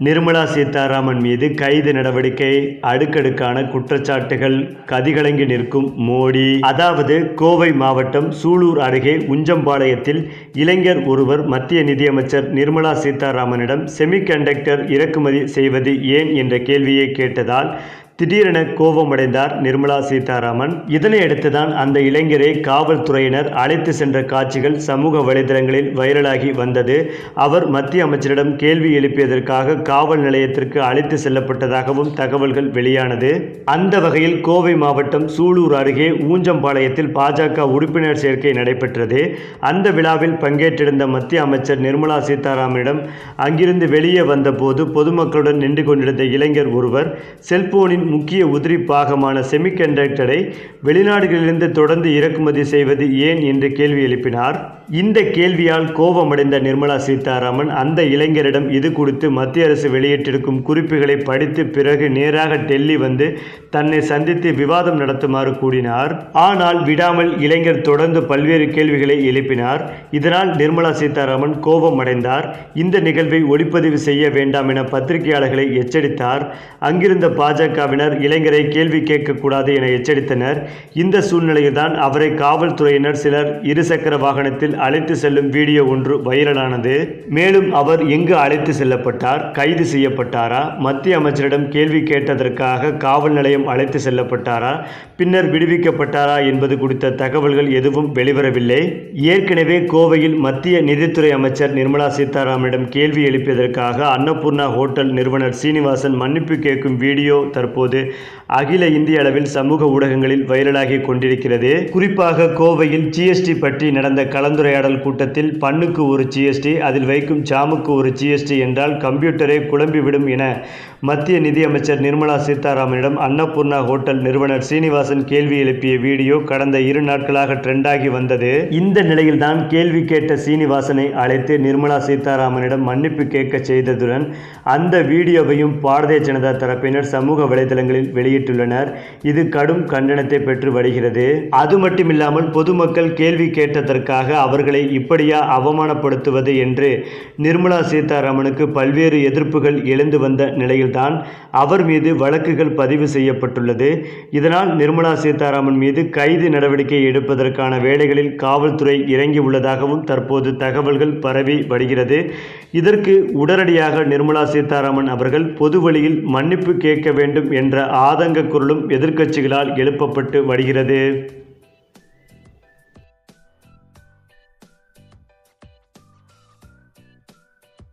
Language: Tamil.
நிர்மலா சீதாராமன் மீது கைது நடவடிக்கை அடுக்கடுக்கான குற்றச்சாட்டுகள் கதிகலங்கி நிற்கும் மோடி. அதாவது கோவை மாவட்டம் சூலூர் அருகே உஞ்சம்பாளையத்தில் இளைஞர் ஒருவர் மத்திய நிதியமைச்சர் நிர்மலா சீதாராமனிடம் செமிகண்டக்டர் இறக்குமதி செய்வது ஏன் என்ற கேள்வியை கேட்டதால் திடீரென கோபமடைந்தார் நிர்மலா சீதாராமன். இதனை அடுத்துதான் அந்த இளைஞரை காவல்துறையினர் அழைத்து சென்ற காட்சிகள் சமூக வலைதளங்களில் வைரலாகி வந்தது. அவர் மத்திய அமைச்சரிடம் கேள்வி எழுப்பியதற்காக காவல் நிலையத்திற்கு அழைத்து செல்லப்பட்டதாகவும் தகவல்கள் வெளியானது. அந்த வகையில் கோவை மாவட்டம் சூலூர் அருகே ஊஞ்சம்பாளையத்தில் பாஜக உறுப்பினர் சேர்க்கை நடைபெற்றது. அந்த விழாவில் பங்கேற்றிருந்த மத்திய அமைச்சர் நிர்மலா சீதாராமனிடம் அங்கிருந்து வெளியே வந்தபோது பொதுமக்களுடன் நின்று கொண்டிருந்த இளைஞர் ஒருவர் செல்போனின் முக்கிய உதிரி பாகமான செமிகண்டக்டரை வெளிநாடுகளிலிருந்து தொடர்ந்து இறக்குமதி செய்வது ஏன் என்று கேள்வி எழுப்பினார். இந்த கேள்வியால் கோபமடைந்த நிர்மலா சீதாராமன் அந்த இளைஞரிடம் இது குறித்து மத்திய அரசு வெளியிட்டிருக்கும் குறிப்புகளை படித்து பிறகு நேராக டெல்லி வந்து தன்னை சந்தித்து விவாதம் நடத்துமாறு கூறினார். ஆனால் விடாமல் இளைஞர் தொடர்ந்து பல்வேறு கேள்விகளை எழுப்பினார். இதனால் நிர்மலா சீதாராமன் கோபமடைந்தார். இந்த நிகழ்வை ஒளிப்பதிவு செய்ய வேண்டாம் என பத்திரிகையாளர்களை எச்சரித்தார். அங்கிருந்த பாஜகவினர் இளைஞரை கேள்வி கேட்கக்கூடாது என எச்சரித்தனர். இந்த சூழ்நிலையில்தான் அவரை காவல்துறையினர் சிலர் இருசக்கர வாகனத்தில் அழைத்து செல்லும் வீடியோ ஒன்று வைரலானது. மேலும் அவர் எங்கு அழைத்து செல்லப்பட்டார் கைது செய்யப்பட்டாரா மத்திய அமைச்சரிடம் கேள்வி கேட்டதற்காக காவல் நிலையம் அழைத்து செல்லப்பட்டாரா பின்னர் விடுவிக்கப்பட்டாரா என்பது குறித்த தகவல்கள் எதுவும் வெளிவரவில்லை. ஏற்கனவே கோவையில் மத்திய நிதித்துறை அமைச்சர் நிர்மலா சீதாராமனிடம் கேள்வி எழுப்பியதற்காக அன்னபூர்ணா ஹோட்டல் நிறுவனர் சீனிவாசன் மன்னிப்பு கேட்கும் வீடியோ தற்போது அகில இந்திய அளவில் சமூக ஊடகங்களில் வைரலாகி கொண்டிருக்கிறது. குறிப்பாக கோவையில் ஜிஎஸ்டி பற்றி நடந்த கலந்துரை கலந்துரையாடல் கூட்டத்தில் பண்ணுக்கு ஒரு ஜிஎஸ்டி அதில் வைக்கும் ஜாமுக்கு ஒரு ஜிஎஸ்டி என்றால் கம்ப்யூட்டரை குழம்பிவிடும் என மத்திய நிதியமைச்சர் நிர்மலா சீதாராமனிடம் அன்னபூர்ணா ஹோட்டல் நிறுவனர் சீனிவாசன் கேள்வி எழுப்பிய வீடியோ கடந்த இரு நாட்களாக ட்ரெண்டாகி வந்தது. இந்த நிலையில்தான் கேள்வி கேட்ட சீனிவாசனை அழைத்து நிர்மலா சீதாராமனிடம் மன்னிப்பு கேட்க செய்ததுடன் அந்த வீடியோவையும் பாரதிய ஜனதா தரப்பினர் சமூக வலைதளங்களில் வெளியிட்டுள்ளனர். இது கடும் கண்டனத்தை பெற்று வருகிறது. அது மட்டுமில்லாமல் பொதுமக்கள் கேள்வி கேட்டதற்காக அவர் அவர்களை இப்படியா அவமானப்படுத்துவது என்று நிர்மலா சீதாராமனுக்கு பல்வேறு எதிர்ப்புகள் எழுந்து வந்த நிலையில்தான் அவர் மீது வழக்குகள் பதிவு செய்யப்பட்டுள்ளது. இதனால் நிர்மலா சீதாராமன் மீது கைது நடவடிக்கை எடுப்பதற்கான வேலைகளில் காவல்துறை இறங்கி உள்ளதாகவும் தற்போது தகவல்கள் பரவி வருகிறது. இதற்கு உடனடியாக நிர்மலா சீதாராமன் அவர்கள் பொது வழியில் மன்னிப்பு கேட்க வேண்டும் என்ற ஆதங்க குரலும் எதிர்க்கட்சிகளால் எழுப்பப்பட்டு வருகிறது.